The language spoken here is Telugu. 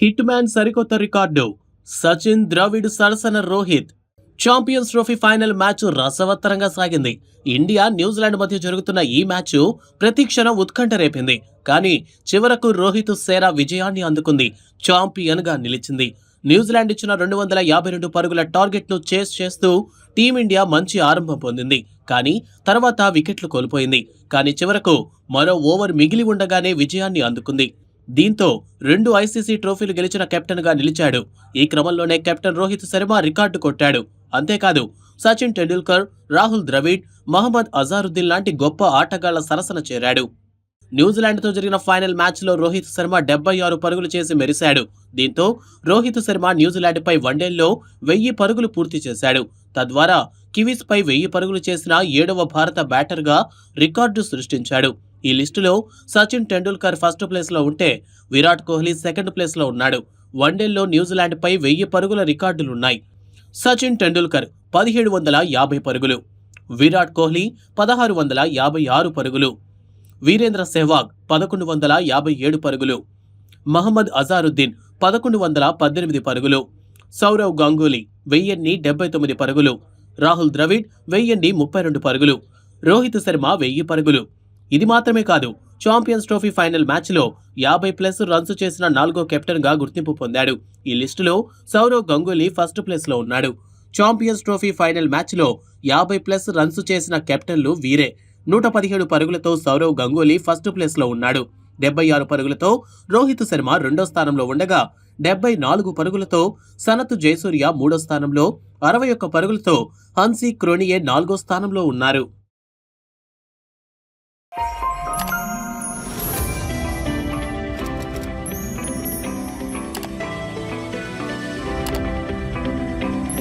హిట్ మ్యాన్ సరికొత్త రికార్డు. సచిన్ ద్రవిడ్ సరసన Rohit. Champions trophy final match రసవత్తరంగా సాగింది. ఇండియా న్యూజిలాండ్ మధ్య జరుగుతున్న ఈ మ్యాచ్ ప్రతి క్షణం ఉత్కంఠ రేపింది. కానీ చివరకు రోహిత్ సేరా విజయాన్ని అందుకుంది. ఛాంపియన్గా నిలిచింది. న్యూజిలాండ్ ఇచ్చిన రెండు వందల యాభై రెండు పరుగుల టార్గెట్ను చేస్ చేస్తూ టీమిండియా మంచి ఆరంభం పొందింది. కానీ తర్వాత వికెట్లు కోల్పోయింది. కానీ చివరకు మరో ఓవర్ మిగిలి ఉండగానే విజయాన్ని అందుకుంది. దీంతో రెండు ఐసీసీ ట్రోఫీలు గెలిచిన కెప్టెన్గా నిలిచాడు. ఈ క్రమంలోనే కెప్టెన్ రోహిత్ శర్మ రికార్డు కొట్టాడు. అంతేకాదు సచిన్ టెండూల్కర్ రాహుల్ ద్రవిడ్ మహమ్మద్ అజారుద్దీన్ లాంటి గొప్ప ఆటగాళ్ళ సరసన చేరాడు. న్యూజిలాండ్తో జరిగిన ఫైనల్ మ్యాచ్లో రోహిత్ శర్మ డెబ్బై ఆరు పరుగులు చేసి మెరిశాడు. దీంతో రోహిత్ శర్మ న్యూజిలాండ్పై వన్డేల్లో వెయ్యి పరుగులు పూర్తి చేశాడు. తద్వారా కివీస్పై వెయ్యి పరుగులు చేసిన ఏడవ భారత బ్యాటర్గా రికార్డు సృష్టించాడు. ఈ లిస్టులో సచిన్ టెండూల్కర్ ఫస్ట్ ప్లేస్లో ఉంటే విరాట్ కోహ్లీ సెకండ్ ప్లేస్లో ఉన్నాడు. వన్డేల్లో న్యూజిలాండ్పై వెయ్యి పరుగుల రికార్డులున్నాయి. సచిన్ టెండూల్కర్ పదిహేడు వందల యాభై పరుగులు. విరాట్ కోహ్లీ పదహారు వందల యాభై ఆరు పరుగులు. వీరేంద్ర సెహ్వాగ్ పదకొండు వందల యాభై ఏడు పరుగులు. మహమ్మద్ అజారుద్దీన్ పదకొండు వందల పద్దెనిమిది పరుగులు. సౌరవ్ గంగూలీ వెయ్యిన్ని డెబ్బై తొమ్మిది పరుగులు. రాహుల్ ద్రవిడ్ వెయ్యిన్ని ముప్పై రెండు పరుగులు. రోహిత్ శర్మ వెయ్యి పరుగులు. ఇది మాత్రమే కాదు ఛాంపియన్స్ ట్రోఫీ ఫైనల్ మ్యాచ్లో యాభై ప్లస్ రన్స్ చేసిన నాలుగో కెప్టెన్గా గుర్తింపు పొందాడు. ఈ లిస్టులో సౌరవ్ గంగూలీ ఫస్ట్ ప్లేస్లో ఉన్నాడు. ఛాంపియన్స్ ట్రోఫీ ఫైనల్ మ్యాచ్లో యాభై ప్లస్ రన్స్ చేసిన కెప్టెన్లు వీరే. నూట పదిహేడు పరుగులతో సౌరవ్ గంగూలీ ఫస్ట్ ప్లేస్లో ఉన్నాడు. డెబ్బై ఆరు పరుగులతో రోహిత్ శర్మ రెండో స్థానంలో ఉండగా డెబ్బై నాలుగు పరుగులతో సనత్ జయసూర్య మూడో స్థానంలో అరవై ఒక్క పరుగులతో హన్సీ క్రోనియే నాలుగో స్థానంలో ఉన్నారు.